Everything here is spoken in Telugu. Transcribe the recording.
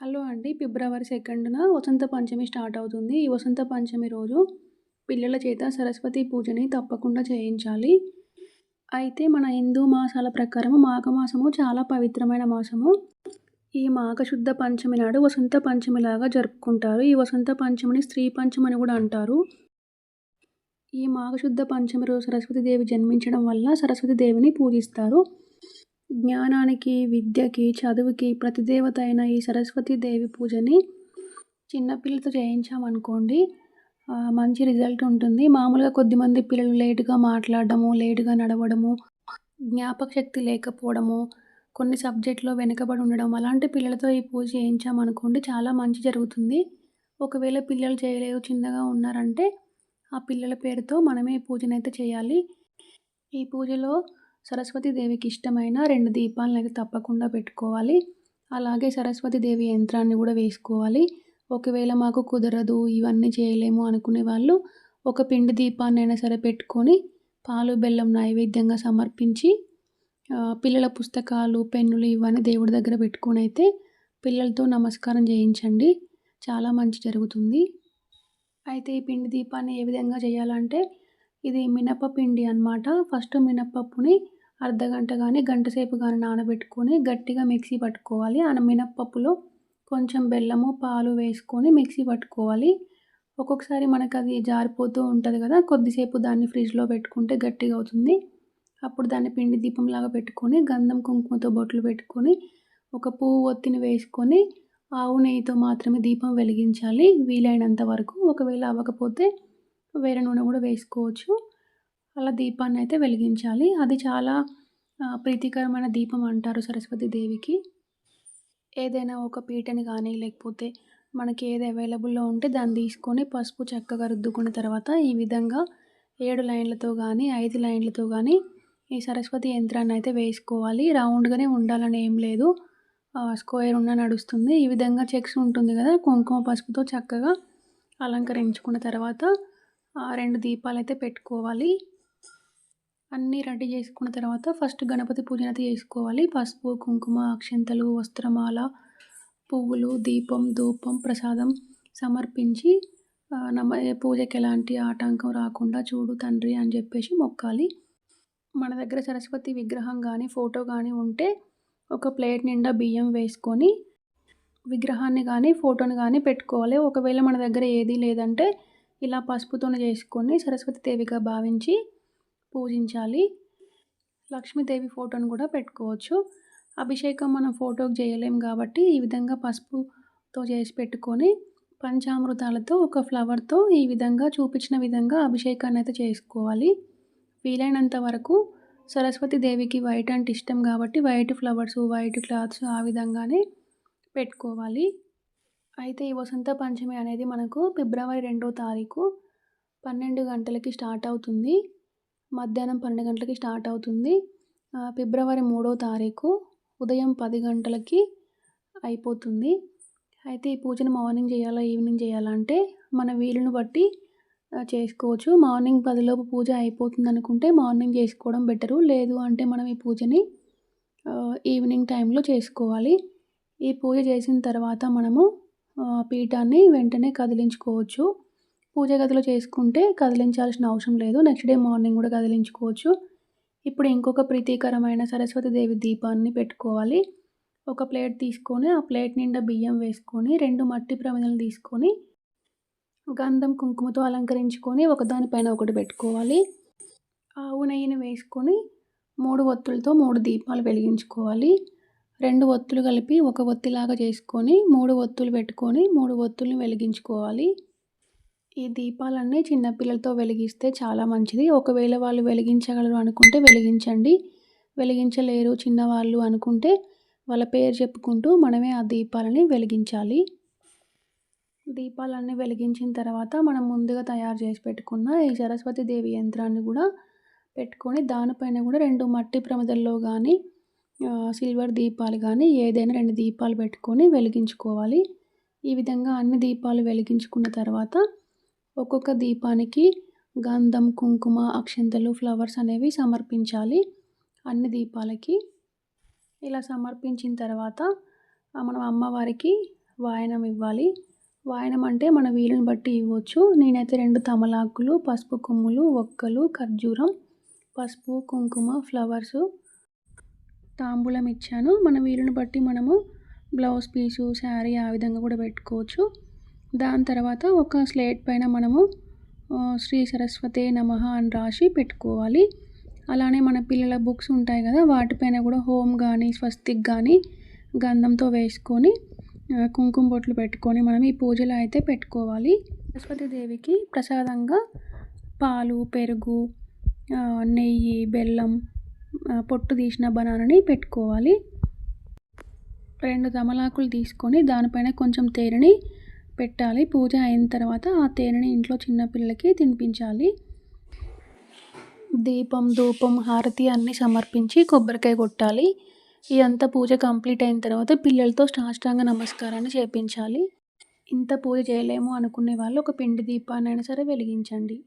హలో అండి. ఫిబ్రవరి సెకండ్న వసంత పంచమి స్టార్ట్ అవుతుంది. ఈ వసంత పంచమి రోజు పిల్లల చేత సరస్వతి పూజని తప్పకుండా చేయించాలి. అయితే మన హిందూ మాసాల ప్రకారం మాఘమాసము చాలా పవిత్రమైన మాసము. ఈ మాఘశుద్ధ పంచమి నాడు వసంత పంచమి లాగా జరుపుకుంటారు. ఈ వసంత పంచమిని స్త్రీ పంచమి అని కూడా అంటారు. ఈ మాఘశుద్ధ పంచమి రోజు సరస్వతి దేవి జన్మించడం వల్ల సరస్వతి దేవిని పూజిస్తారు. జ్ఞానానికి విద్యకి చదువుకి ప్రతిదేవత అయిన ఈ సరస్వతి దేవి పూజని చిన్నపిల్లలతో చేయించామనుకోండి మంచి రిజల్ట్ ఉంటుంది. మామూలుగా కొద్దిమంది పిల్లలు లేటుగా మాట్లాడడము లేటుగా నడవడము జ్ఞాపక శక్తి లేకపోవడము కొన్ని సబ్జెక్టులో వెనుకబడి ఉండడం అలాంటి పిల్లలతో ఈ పూజ చేయించామనుకోండి చాలా మంచి జరుగుతుంది. ఒకవేళ పిల్లలు చేయలేవు చిన్నగా ఉన్నారంటే ఆ పిల్లల పేరుతో మనమే ఈ పూజనైతే చేయాలి. ఈ పూజలో సరస్వతి దేవికి ఇష్టమైన రెండు దీపాలను అయితే తప్పకుండా పెట్టుకోవాలి. అలాగే సరస్వతి దేవి యంత్రాన్ని కూడా వేసుకోవాలి. ఒకవేళ మాకు కుదరదు ఇవన్నీ చేయలేము అనుకునే వాళ్ళు ఒక పిండి దీపాన్ని అయినా సరే పెట్టుకొని పాలు బెల్లం నైవేద్యంగా సమర్పించి పిల్లల పుస్తకాలు పెన్నులు ఇవన్నీ దేవుడి దగ్గర పెట్టుకొని అయితే పిల్లలతో నమస్కారం చేయించండి. చాలా మంచి జరుగుతుంది. అయితే ఈ పిండి దీపాన్ని ఏ విధంగా చేయాలంటే ఇది మినప పిండి అనమాట ఫస్ట్ మినపప్పుని అర్ధగంట కానీ గంట సేపు కానీ నానబెట్టుకొని గట్టిగా మిక్సీ పట్టుకోవాలి. ఆ మినప్పప్పులో కొంచెం బెల్లము పాలు వేసుకొని మిక్సీ పట్టుకోవాలి. ఒక్కొక్కసారి మనకు అది జారిపోతూ ఉంటుంది కదా కొద్దిసేపు దాన్ని ఫ్రిడ్జ్లో పెట్టుకుంటే గట్టిగా అవుతుంది. అప్పుడు దాన్ని పిండి దీపంలాగా పెట్టుకొని గంధం కుంకుమతో బొట్లు పెట్టుకొని ఒక పువ్వు ఒత్తిని వేసుకొని ఆవు నెయ్యితో మాత్రమే దీపం వెలిగించాలి. వీలైనంత వరకు. ఒకవేళ అవ్వకపోతే వేరే నూనె కూడా వేసుకోవచ్చు. అలా దీపాన్ని అయితే వెలిగించాలి. అది చాలా ప్రీతికరమైన దీపం అంటారు సరస్వతి దేవికి. ఏదైనా ఒక పీటని కానీ లేకపోతే మనకి ఏది అవైలబుల్లో ఉంటే దాన్ని తీసుకొని పసుపు చక్కగా రుద్దుకున్న తర్వాత ఈ విధంగా ఏడు లైన్లతో కానీ ఐదు లైన్లతో కానీ ఈ సరస్వతి యంత్రాన్ని అయితే వేసుకోవాలి. రౌండ్గానే ఉండాలని ఏం లేదు. స్క్వేర్ ఉన్న నడుస్తుంది. ఈ విధంగా చెక్స్ ఉంటుంది కదా కుంకుమ పసుపుతో చక్కగా అలంకరించుకున్న తర్వాత రెండు దీపాలు అయితే పెట్టుకోవాలి. అన్నీ రెడీ చేసుకున్న తర్వాత ఫస్ట్ గణపతి పూజన అయితే చేసుకోవాలి. పసుపు కుంకుమ అక్షంతలు వస్త్రమాల పువ్వులు దీపం ధూపం ప్రసాదం సమర్పించి నమ్మ పూజకి ఎలాంటి ఆటంకం రాకుండా చూడు తండ్రి అని చెప్పేసి మొక్కాలి. మన దగ్గర సరస్వతి విగ్రహం కానీ ఫోటో కానీ ఉంటే ఒక ప్లేట్ నిండా బియ్యం వేసుకొని విగ్రహాన్ని కానీ ఫోటోని కానీ పెట్టుకోవాలి. ఒకవేళ మన దగ్గర ఏదీ లేదంటే ఇలా పసుపుతోనే చేసుకొని సరస్వతి దేవిగా భావించి పూజించాలి. లక్ష్మీదేవి ఫోటోను కూడా పెట్టుకోవచ్చు. అభిషేకం మనం ఫోటోకి చేయలేం కాబట్టి ఈ విధంగా పసుపుతో చేసి పెట్టుకొని పంచామృతాలతో ఒక ఫ్లవర్తో ఈ విధంగా చూపించిన విధంగా అభిషేకాన్ని అయితే చేసుకోవాలి. వీలైనంత వరకు సరస్వతి దేవికి వైట్ అంటే ఇష్టం కాబట్టి వైట్ ఫ్లవర్స్ వైట్ క్లాత్స్ ఆ విధంగానే పెట్టుకోవాలి. అయితే ఈ వసంత పంచమి అనేది మనకు ఫిబ్రవరి రెండో తారీఖు పన్నెండు గంటలకి స్టార్ట్ అవుతుంది. మధ్యాహ్నం పన్నెండు గంటలకి స్టార్ట్ అవుతుంది. ఫిబ్రవరి మూడో తారీఖు ఉదయం పది గంటలకి అయిపోతుంది. అయితే ఈ పూజను మార్నింగ్ చేయాలా ఈవినింగ్ చేయాలా అంటే మన వీలుని బట్టి చేసుకోవచ్చు. మార్నింగ్ పదిలోపు పూజ అయిపోతుంది అనుకుంటే మార్నింగ్ చేసుకోవడం బెటరు. లేదు అంటే మనం ఈ పూజని ఈవినింగ్ టైంలో చేసుకోవాలి. ఈ పూజ చేసిన తర్వాత మనము పీఠాన్ని వెంటనే కదిలించుకోవచ్చు. పూజ గదిలో చేసుకుంటే కదిలించాల్సిన అవసరం లేదు. నెక్స్ట్ డే మార్నింగ్ కూడా కదిలించుకోవచ్చు. ఇప్పుడు ఇంకొక ప్రీతికరమైన సరస్వతి దేవి దీపాన్ని పెట్టుకోవాలి. ఒక ప్లేట్ తీసుకొని ఆ ప్లేట్ నిండా బియ్యం వేసుకొని రెండు మట్టి ప్రమిదలు తీసుకొని గంధం కుంకుమతో అలంకరించుకొని ఒకదానిపైన ఒకటి పెట్టుకోవాలి. ఆవు నెయ్యిని వేసుకొని మూడు ఒత్తులతో మూడు దీపాలు వెలిగించుకోవాలి. రెండు ఒత్తులు కలిపి ఒక ఒత్తిలాగా చేసుకొని మూడు ఒత్తులు పెట్టుకొని మూడు ఒత్తుల్ని వెలిగించుకోవాలి. ఈ దీపాలన్నీ చిన్నపిల్లలతో వెలిగిస్తే చాలా మంచిది. ఒకవేళ వాళ్ళు వెలిగించగలరు అనుకుంటే వెలిగించండి. వెలిగించలేరు చిన్నవాళ్ళు అనుకుంటే వాళ్ళ పేరు చెప్పుకుంటూ మనమే ఆ దీపాలని వెలిగించాలి. దీపాలన్నీ వెలిగించిన తర్వాత మనం ముందుగా తయారు చేసి పెట్టుకున్న ఈ సరస్వతి దేవి యంత్రాన్ని కూడా పెట్టుకొని దానిపైన కూడా రెండు మట్టి ప్రమిదల్లో కానీ సిల్వర్ దీపాలు కానీ ఏదైనా రెండు దీపాలు పెట్టుకొని వెలిగించుకోవాలి. ఈ విధంగా అన్ని దీపాలు వెలిగించుకున్న తర్వాత ఒక్కొక్క దీపానికి గంధం కుంకుమ అక్షంతలు ఫ్లవర్స్ అనేవి సమర్పించాలి. అన్ని దీపాలకి. ఇలా సమర్పించిన తర్వాత మనం అమ్మవారికి వాయనం ఇవ్వాలి. వాయనం అంటే మన వీలుని బట్టి ఇవ్వచ్చు. నేనైతే రెండు తమలాకులు పసుపు కొమ్ములు ఒక్కలు ఖర్జూరం పసుపు కుంకుమ ఫ్లవర్స్ తాంబూలం ఇచ్చాను. మన వీలుని బట్టి మనము బ్లౌజ్ పీసు శారీ ఆ విధంగా కూడా పెట్టుకోవచ్చు. దాని తర్వాత ఒక స్లేట్ పైన మనము శ్రీ సరస్వతే నమ అని రాసి పెట్టుకోవాలి. అలానే మన పిల్లల బుక్స్ ఉంటాయి కదా వాటిపైన కూడా హోమ్ కానీ స్వస్తిక్ కానీ గంధంతో వేసుకొని కుంకుమ బొట్లు పెట్టుకొని మనం ఈ పూజలు అయితే పెట్టుకోవాలి. సరస్వతీదేవికి ప్రసాదంగా పాలు పెరుగు నెయ్యి బెల్లం పొట్టు తీసిన బనానాని పెట్టుకోవాలి. రెండు తమలాకులు తీసుకొని దానిపైన కొంచెం తేనెని పెట్టాలి. పూజ అయిన తర్వాత ఆ తేనెని ఇంట్లో చిన్నపిల్లలకి తినిపించాలి. దీపం ధూపం హారతి అన్నీ సమర్పించి కొబ్బరికాయ కొట్టాలి. ఇదంతా పూజ కంప్లీట్ అయిన తర్వాత పిల్లలతో సాష్టాంగ నమస్కారాన్ని చేపించాలి. ఇంత పూజ చేయలేము అనుకునే వాళ్ళు ఒక పిండి దీపాన్ని అయినా సరే వెలిగించండి.